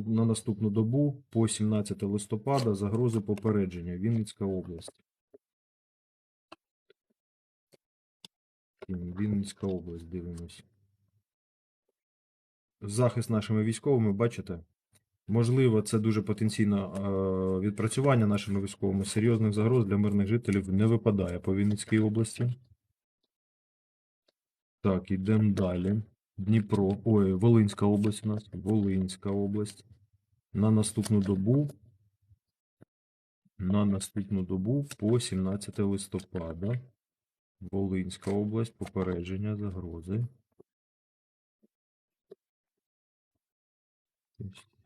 на наступну добу по 17 листопада загрози попередження. Вінницька область. Вінницька область, дивимось. Захист нашими військовими, бачите? Можливо, це дуже потенційно е, відпрацювання нашими військовими. Серйозних загроз для мирних жителів не випадає по Вінницькій області. Так, ідемо далі. Дніпро. Ой, Волинська область у нас. Волинська область. На наступну добу. На наступну добу по 17 листопада. Волинська область. Попередження загрози.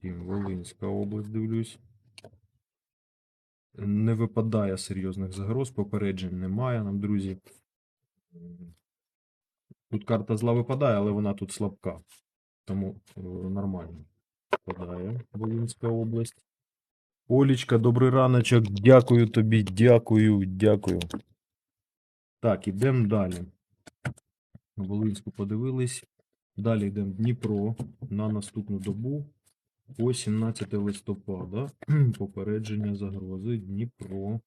Волинська область, дивлюсь. Не випадає серйозних загроз, попереджень немає нам, друзі. Тут карта зла випадає, але вона тут слабка. Тому е, нормально. Випадає Волинська область. Олічка, добрий раночок. Дякую тобі, дякую, дякую. Так, ідемо далі. Волинську подивились. Далі йдемо в Дніпро на наступну добу. По 17 листопада. Попередження загрози Дніпро.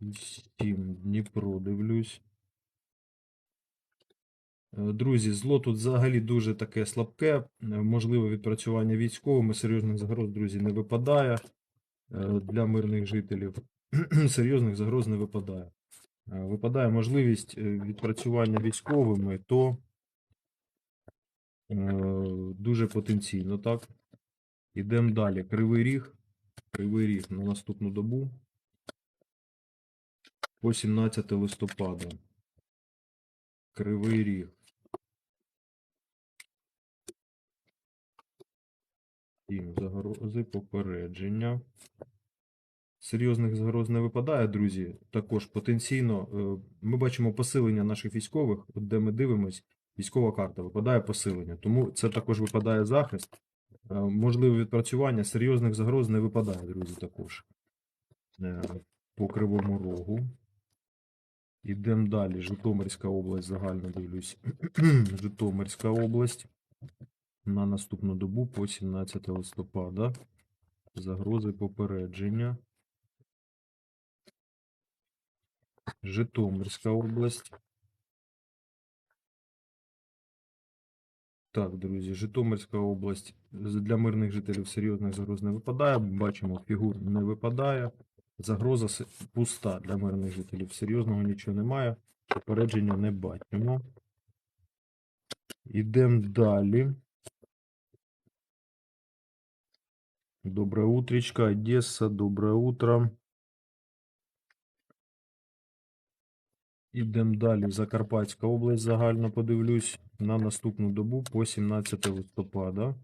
Сім Дніпро дивлюсь. Е, Друзі, зло тут взагалі дуже таке слабке. Е, Можливе відпрацювання військовими. Серйозних загроз, друзі, не випадає е, для мирних жителів. Серйозних загроз не випадає. Випадає можливість відпрацювання військовими, то дуже потенційно, так? Ідемо далі. Кривий ріг. Кривий ріг на наступну добу. По 17 листопада. Кривий ріг. Сім загрози попередження. Серйозних загроз не випадає, друзі. Також потенційно е, ми бачимо посилення наших військових, де ми дивимось, військова карта випадає посилення. Тому це також випадає захист. Е, Можливе відпрацювання серйозних загроз не випадає, друзі, також. Е, По кривому рогу. Ідемо далі. Житомирська область, загально дивлюсь. Житомирська область. На наступну добу по 17 листопада. Загрози попередження. Житомирська область. Так, друзі, Житомирська область для мирних жителів серйозних загроз не випадає. Бачимо, фігур не випадає. Загроза пуста для мирних жителів. Серйозного нічого немає. Попередження не бачимо. Ідемо далі. Доброе утречко, Одесса, доброе утро. Ідемо далі. Закарпатська область загально подивлюсь на наступну добу по 17 листопада.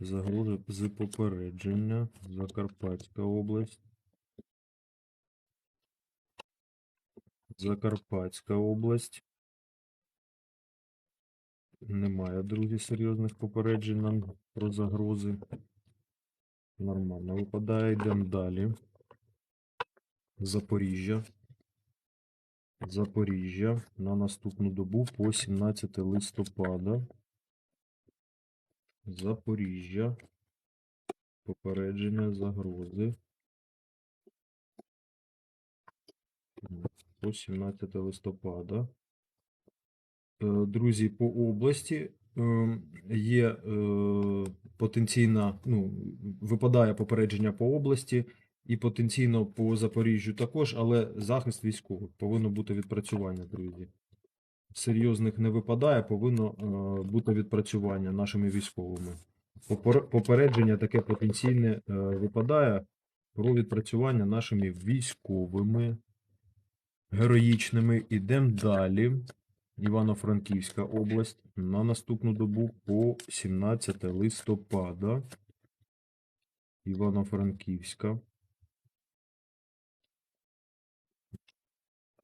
Загрози з попередження. Закарпатська область. Закарпатська область. Немає, друзі, серйозних попереджень нам про загрози. Нормально випадає. Йдемо далі. Запоріжжя. Запоріжжя на наступну добу по 17 листопада. Запоріжжя. Попередження загрози. По 17 листопада. Е, Друзі, по області є е, потенційна, ну, випадає попередження по області і потенційно по Запоріжжю також, але захист військових повинно бути відпрацювання, друзі. Серйозних не випадає, повинно е, бути відпрацювання нашими військовими. Попередження таке потенційне е, випадає про відпрацювання нашими військовими героїчними. Ідемо далі. Івано-Франківська область на наступну добу по 17 листопада. Івано-Франківська.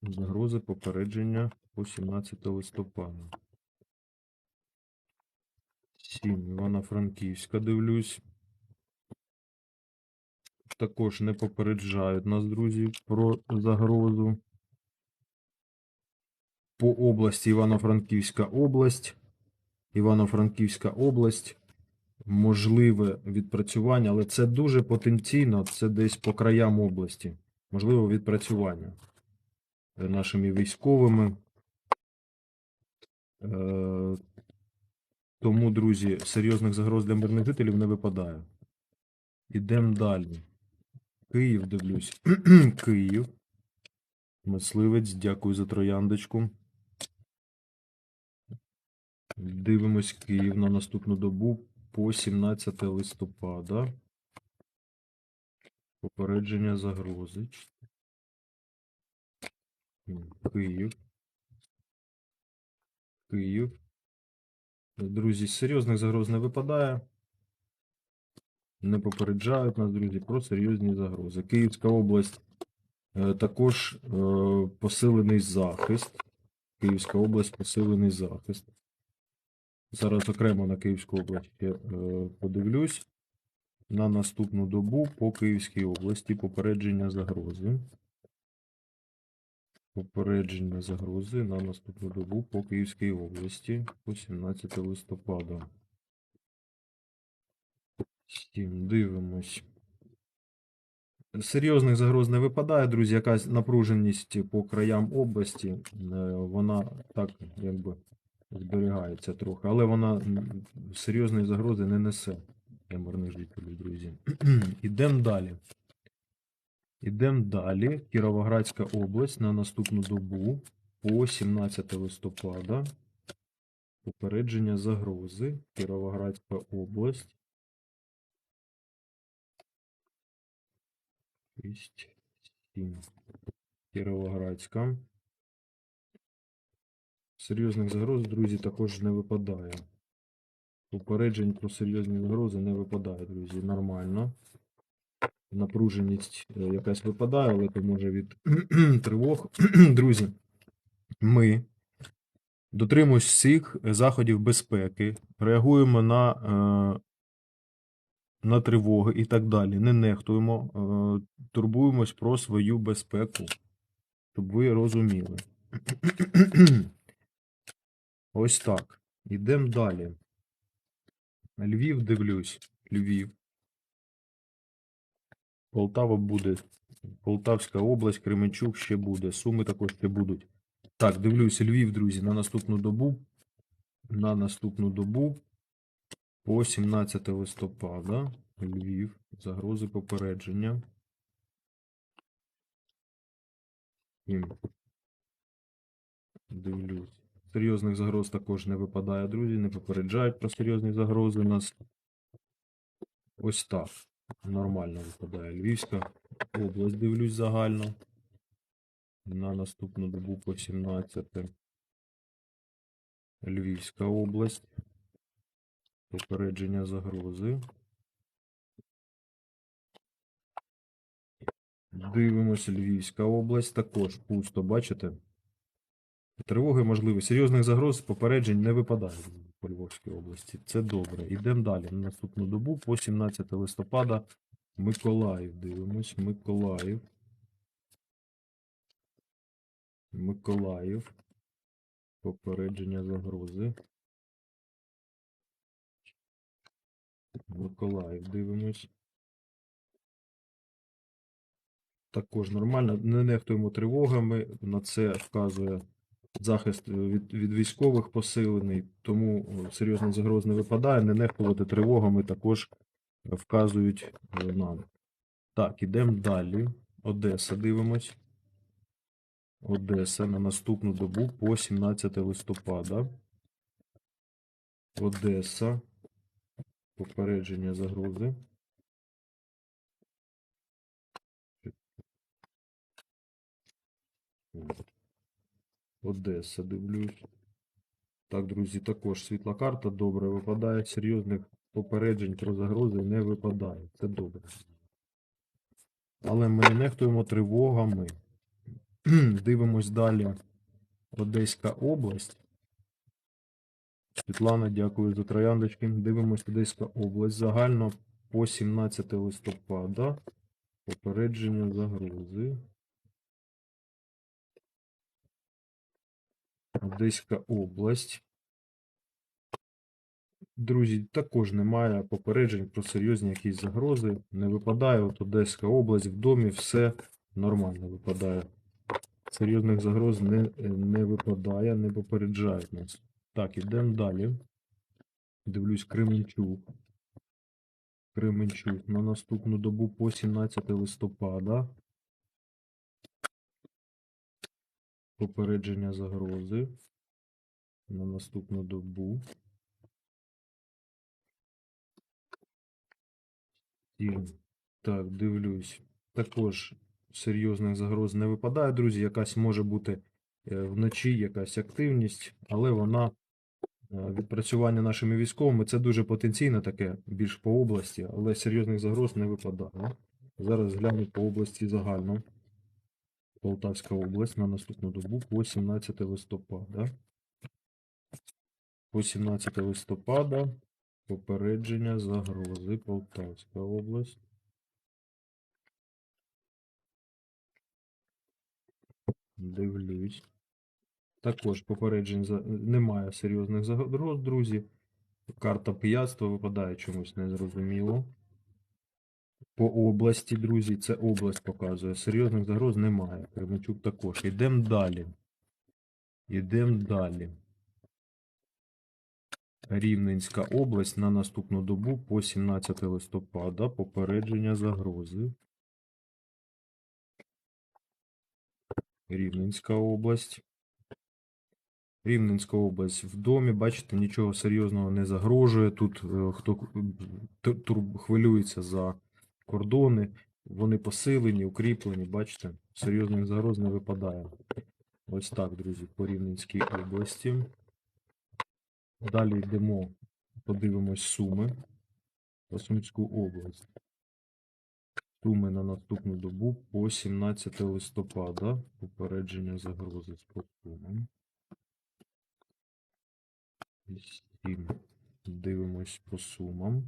Загрози попередження по 17 листопада. 7. Івано-Франківська дивлюсь. Також не попереджають нас, друзі, про загрозу. По області Івано-Франківська область. Івано-Франківська область. Можливе відпрацювання, але це дуже потенційно, це десь по краям області. Можливе відпрацювання е, нашими військовими. Е, Тому, друзі, серйозних загроз для мирних жителів не випадає. Ідемо далі. Київ дивлюсь. Київ. Мисливець, дякую за трояндочку. Дивимось Київ на наступну добу по 17 листопада. Попередження загрози. Київ. Київ. Друзі, серйозних загроз не випадає. Не попереджають нас, друзі, про серйозні загрози. Київська область е, також е, посилений захист. Київська область посилений захист. Зараз окремо на Київську область е, подивлюсь. На наступну добу по Київській області попередження загрози. Попередження загрози на наступну добу по Київській області по 17 листопада. Всім дивимось. Серйозних загроз не випадає, друзі. Якась напруженість по краям області. е, Вона так якби зберігається трохи, але вона серйозної загрози не несе для мирних жителів, друзі. Ідемо далі. Ідемо далі. Кіровоградська область на наступну добу по 17 листопада. Попередження загрози. Кіровоградська область. 6, 7. Кіровоградська. Серйозних загроз, друзі, також не випадає. Попереджень про серйозні загрози не випадає, друзі. Нормально. Напруженість е, якась випадає, але то може від тривог. Друзі, ми дотримуємось всіх заходів безпеки, реагуємо на, е, на тривоги і так далі. Не нехтуємо, е, турбуємось про свою безпеку, щоб ви розуміли. Ось так. Ідемо далі. Львів дивлюсь. Львів. Полтава буде. Полтавська область, Кременчук ще буде. Суми також ще будуть. Так, дивлюся, Львів, друзі, на наступну добу. На наступну добу. По 17 листопада. Львів. Загрози попередження. Дивлюсь. Серйозних загроз також не випадає, друзі. Не попереджають про серйозні загрози у нас. Ось так. Нормально випадає. Львівська область, дивлюсь загально. На наступну добу по 17. Львівська область. Попередження загрози. Дивимося, Львівська область. Також пусто, бачите? Тривоги можливі. Серйозних загроз попереджень не випадає по Львовській області. Це добре. Йдемо далі. На наступну добу по 17 листопада Миколаїв. Дивимось. Миколаїв. Миколаїв. Попередження загрози. Миколаїв. Дивимось. Також нормально. Не нехтуємо тривогами. На це вказує захист е, від, від військових посилений, тому е, серйозних загроз не випадає. Не нехтувати тривогами також е, вказують нам. Так, ідемо далі. Одеса дивимось. Одеса на наступну добу по 17 листопада. Одеса. Попередження загрози. Одеса, дивлюсь. Так, друзі, також світла карта добре випадає. Серйозних попереджень про загрози не випадає. Це добре. Але ми не нехтуємо тривогами. Дивимось далі. Одеська область. Світлана, дякую за трояндочки. Дивимось Одеська область. Загально по 17 листопада. Попередження загрози. Одеська область. Друзі, також немає попереджень про серйозні якісь загрози. Не випадає. От Одеська область в домі все нормально випадає. Серйозних загроз не, не випадає, не попереджають нас. Так, ідемо далі. Дивлюсь, Кременчук. Кременчук на наступну добу по 17 листопада. Попередження загрози на наступну добу. Сім. Так, дивлюсь. Також серйозних загроз не випадає, друзі. Якась може бути е, вночі якась активність, але вона е, відпрацювання нашими військовими це дуже потенційно таке, більш по області, але серйозних загроз не випадає. Зараз гляну по області загально. Полтавська область на наступну добу по 17 листопада. По 17 листопада попередження загрози Полтавська область. Дивлюсь. Також попереджень за... немає серйозних загроз, друзі. Карта пияцтва випадає чомусь незрозуміло. По області, друзі, це область показує. Серйозних загроз немає. Кременчук також. Йдемо далі. Йдемо далі. Рівненська область на наступну добу по 17 листопада. Попередження загрози. Рівненська область. Рівненська область в домі, бачите, нічого серйозного не загрожує. Тут е, хто хвилюється за кордони, вони посилені, укріплені, бачите, серйозних загроз не випадає. Ось так, друзі, по Рівненській області. Далі йдемо, подивимось Суми. По Сумську область. Суми на наступну добу по 17 листопада. Попередження загрози з Сумам. Дивимось по сумам.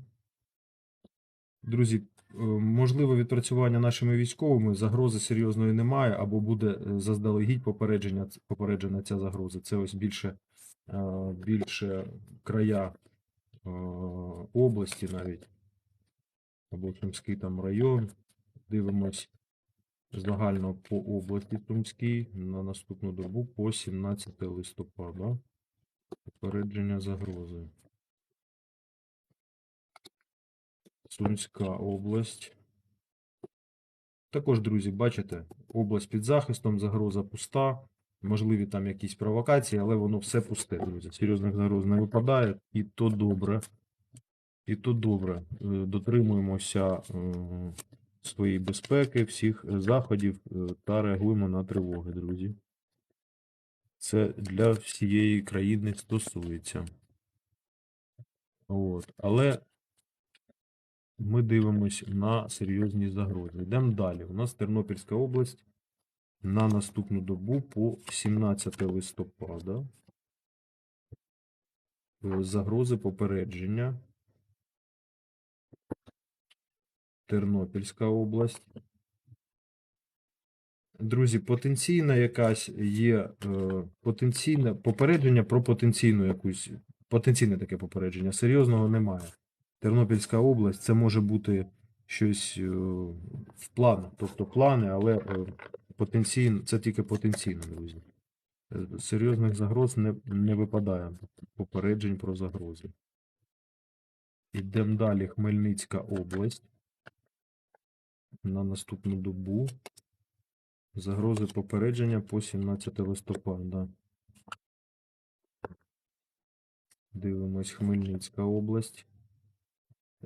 Друзі, е, можливе відпрацювання нашими військовими, загрози серйозної немає, або буде е, заздалегідь попередження, попереджена ця загроза. Це ось більше, е, більше края області навіть, або Сумський там район. Дивимось загально по області Сумській на наступну добу по 17 листопада. Попередження загрози. Сумська область. Також, друзі, бачите, область під захистом, загроза пуста. Можливі там якісь провокації, але воно все пусте, друзі. Серйозних загроз не випадає, і то добре. І то добре. Е, Дотримуємося е, своєї безпеки, всіх заходів е, та реагуємо на тривоги, друзі. Це для всієї країни стосується. От. Але ми дивимось на серйозні загрози. Йдемо далі. У нас Тернопільська область на наступну добу по 17 листопада. Е, Загрози попередження. Тернопільська область. Друзі, потенційна якась є е, потенційне попередження про потенційну якусь потенційне таке попередження. Серйозного немає. Тернопільська область це може бути щось е, в планах, тобто плани, але е, потенційно, це тільки потенційно, друзі. Е, Серйозних загроз не, не випадає попереджень про загрози. Йдемо далі. Хмельницька область. На наступну добу. Загрози попередження по 17 листопада. Дивимось Хмельницька область.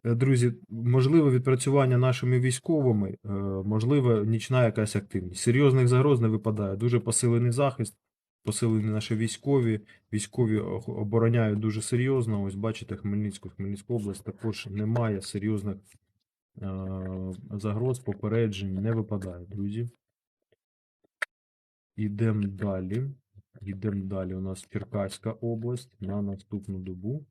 Е, Друзі, можливе відпрацювання нашими військовими, е, можливо, нічна якась активність. Серйозних загроз не випадає. Дуже посилений захист, посилені наші військові. Військові обороняють дуже серйозно. Ось бачите, Хмельницьку, Хмельницьку область також немає серйозних е, загроз, попереджень, не випадає, друзі. Ідемо далі. Йдемо далі. У нас Черкаська область на наступну добу.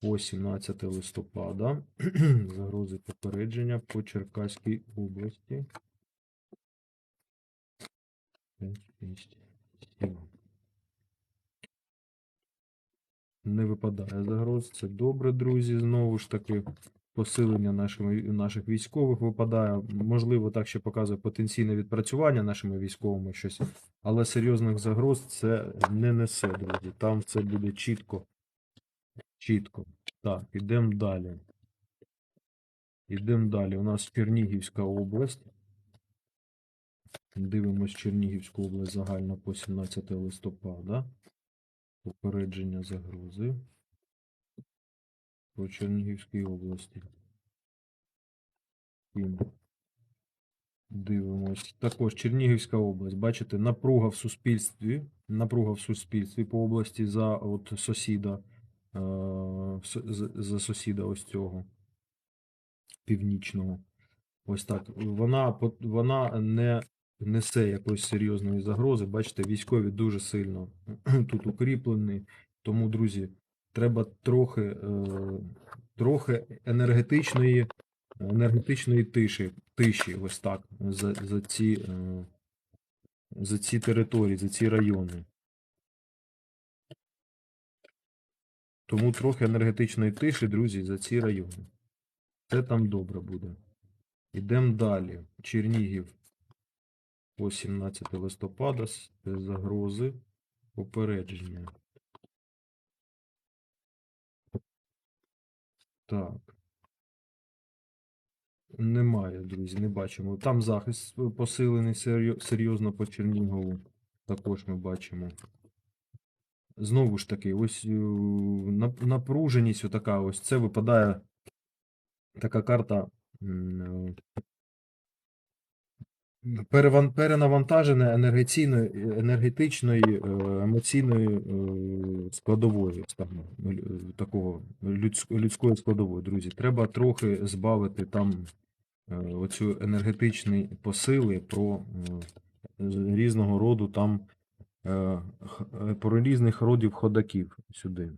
По 17 листопада. Загрози попередження по Черкаській області. Не випадає загроз. Це добре, друзі. Знову ж таки, посилення нашими, наших військових випадає. Можливо, так ще показує потенційне відпрацювання нашими військовими щось, але серйозних загроз це не несе, друзі. Там це буде чітко. Чітко. Так, ідемо далі. Ідемо далі. У нас Чернігівська область. Дивимось Чернігівську область загально по 17 листопада. Попередження загрози по Чернігівській області. Дивимось. Також Чернігівська область. Бачите, напруга в суспільстві. Напруга в суспільстві по області за от сусіда. Е, За сусіда ось цього північного. Ось так. Вона, вона не несе якоїсь серйозної загрози. Бачите, військові дуже сильно тут укріплені. Тому, друзі, треба трохи, е, трохи енергетичної, енергетичної тиші, тиші, ось так, за, за, ці, е, за ці території, за ці райони. Тому трохи енергетичної тиші, друзі, за ці райони. Це там добре буде. Ідемо далі. Чернігів по 17 листопада с- е, загрози попередження. Так. Немає, друзі, не бачимо. Там захист е, посилений серйозно по Чернігову. Також ми бачимо. Знову ж таки, ось е, напруженість отака ось. Це випадає така карта. м, е, переван- перенавантажене енергетичної, енергетичної, е, емоційної е, складової, такого людської складової, друзі. Треба трохи збавити там е, оцю енергетичні посили про е, різного роду там про різних родів ходаків сюди.